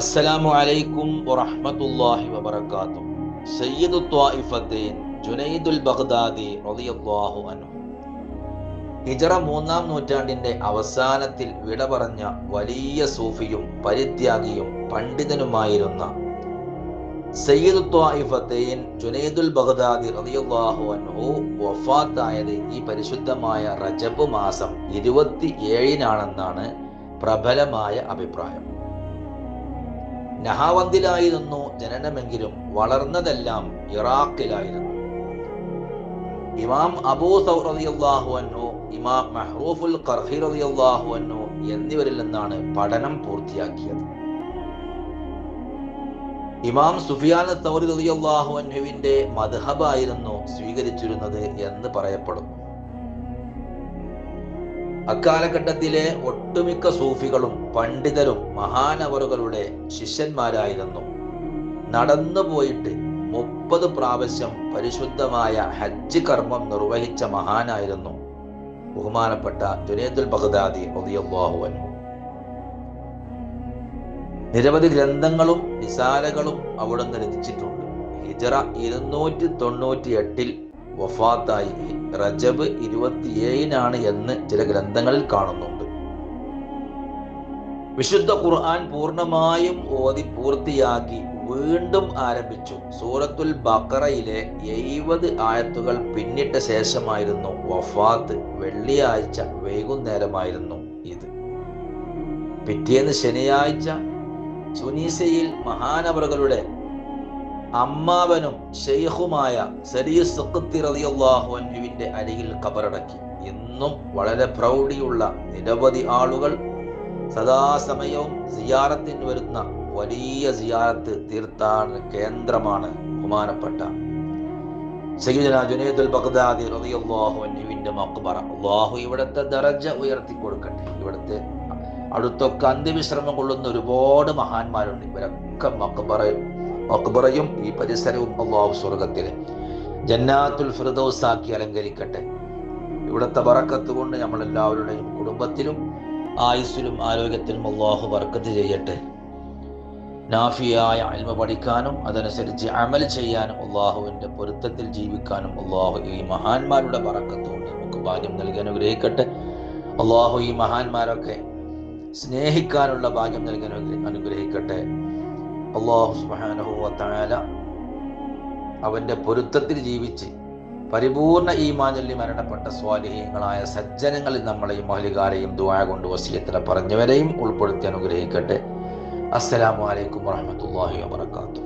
അസ്സലാമു അലൈക്കും വറഹ്മത്തുള്ളാഹി വബറകാതുഹു. സയ്യിദു ത്വായിഫത്തൈൻ ജുനൈദുൽ ബഗ്ദാദി റളിയല്ലാഹു അൻഹു. ഹിജറ മൂന്നാം നൂറ്റാണ്ടിന്റെ അവസാനത്തിൽ വിട പറഞ്ഞ വലിയ സൂഫിയും പരിത്യാഗിയും പണ്ഡിതനുമായിരുന്ന സയ്യിദു ത്വായിഫത്തൈൻ ജുനൈദുൽ ബഗ്ദാദി റളിയല്ലാഹു അൻഹു വഫാത്തായത് ഈ പരിശുദ്ധമായ റജബ് മാസം ഇരുപത്തി ഏഴിനാണെന്നാണ് പ്രബലമായ അഭിപ്രായം. നഹാവന്തിലായിരുന്നു ജനനമെങ്കിലും വളർന്നതെല്ലാം ഇറാഖിലായിരുന്നു. ഇമാം അബൂ സൗറിയാഹു അൻഹു ഇമാം മെഹ്റൂഫുൽ ഖർഹി റളിയല്ലാഹു അൻഹു എന്നിവരിൽ നിന്നാണ് പഠനം പൂർത്തിയാക്കിയത്. ഇമാം സുഫിയാൻ തൗരി റളിയല്ലാഹു അൻഹുവിന്റെ മദ്ഹബായിരുന്നു സ്വീകരിച്ചിരുന്നത് എന്ന് പറയപ്പെടുന്നു. അക്കാലഘട്ടത്തിലെ ഒട്ടുമിക്ക സൂഫികളും പണ്ഡിതരും മഹാനവറുകളുടെ ശിഷ്യന്മാരായിരുന്നു. നടന്നു പോയിട്ട് മുപ്പത് പ്രാവശ്യം പരിശുദ്ധമായ ഹജ്ജ് കർമ്മം നിർവഹിച്ച മഹാനായിരുന്നു ബഹുമാനപ്പെട്ട ജുനേദുൽ ബഗ്ദാദി അൻഹു. നിരവധി ഗ്രന്ഥങ്ങളും നിസാരകളും അവിടുന്ന് രചിച്ചിട്ടുണ്ട്. ഹിജറ ഇരുന്നൂറ്റി തൊണ്ണൂറ്റി എട്ടിൽ വഫാത്തായി. റജബ് ഇരുപത്തിയേഴിനാണ് എന്ന് ചില ഗ്രന്ഥങ്ങളിൽ കാണുന്നുണ്ട്. വിശുദ്ധ ഖുർആൻ പൂർണമായും ഓതി പൂർത്തിയാക്കി വീണ്ടും ആരംഭിച്ചു. സൂറത്തുൽ ബക്കറയിലെ എഴുപത് ആയത്തുകൾ പിന്നിട്ട ശേഷമായിരുന്നു വഫാത്ത്. വെള്ളിയാഴ്ച വൈകുന്നേരമായിരുന്നു ഇത്. പിറ്റേന്ന് ശനിയാഴ്ച സുനീസയിൽ മഹാനവറുകളുടെ അമ്മാവനും ഷെയ്ഖുമായ റളിയല്ലാഹുവിന്റെ അരികിൽ കബറടക്കി. ഇന്നും വളരെ പ്രൗഢിയുള്ള നിരവധി ആളുകൾ സദാസമയവും സിയാറത്തിന് വരുന്ന വലിയ സിയാറത്ത് തീർത്ഥാടന കേന്ദ്രമാണ് ബഹുമാനപ്പെട്ട ജുനൈദുൽ ബഗ്ദാദി റളിയല്ലാഹു അല്ലാഹു ഇവിടുത്തെ ദറജ ഉയർത്തി കൊടുക്കട്ടെ. ഇവിടുത്തെ അടുത്തൊക്കെ അന്ത്യവിശ്രമം കൊള്ളുന്ന ഒരുപാട് മഹാന്മാരുണ്ട്. ഇവരൊക്കെ മക്ബറ മക്ബറയും ഈ പരിസരവും അള്ളാഹു സ്വർഗത്തിൽ ജന്നാത്തുൽ ഫിർദൗസ് ആക്കി അലങ്കരിക്കട്ടെ. ഇവിടുത്തെ വറക്കത്ത് കൊണ്ട് നമ്മളെല്ലാവരുടെയും കുടുംബത്തിലും ആയുസ്സിലും ആരോഗ്യത്തിലും അള്ളാഹു വറക്കത്ത് ചെയ്യട്ടെ. നാഫിയായ അൽമ പഠിക്കാനും അതനുസരിച്ച് അമൽ ചെയ്യാനും അള്ളാഹുവിന്റെ പൊരുത്തത്തിൽ ജീവിക്കാനും അള്ളാഹു ഈ മഹാന്മാരുടെ ബറക്കത്ത് കൊണ്ട് നമുക്ക് ഭാഗ്യം നൽകി അനുഗ്രഹിക്കട്ടെ. അള്ളാഹു ഈ മഹാന്മാരൊക്കെ സ്നേഹിക്കാനുള്ള ഭാഗ്യം നൽകി അനുഗ്രഹിക്കട്ടെ. അള്ളാഹു സുബാനഹുല അവന്റെ പൊരുത്തത്തിൽ ജീവിച്ച് പരിപൂർണ ഈമാനല്ലി മരണപ്പെട്ട സ്വാലിഹീങ്ങളായ സജ്ജനങ്ങളിൽ നമ്മളെയും മഹലികാരെയും ദുആ കൊണ്ട് വസീയത്തിലെ പറഞ്ഞവരെയും ഉൾപ്പെടുത്തി അനുഗ്രഹിക്കട്ടെ. അസ്സലാമു അലൈക്കും വാത്തു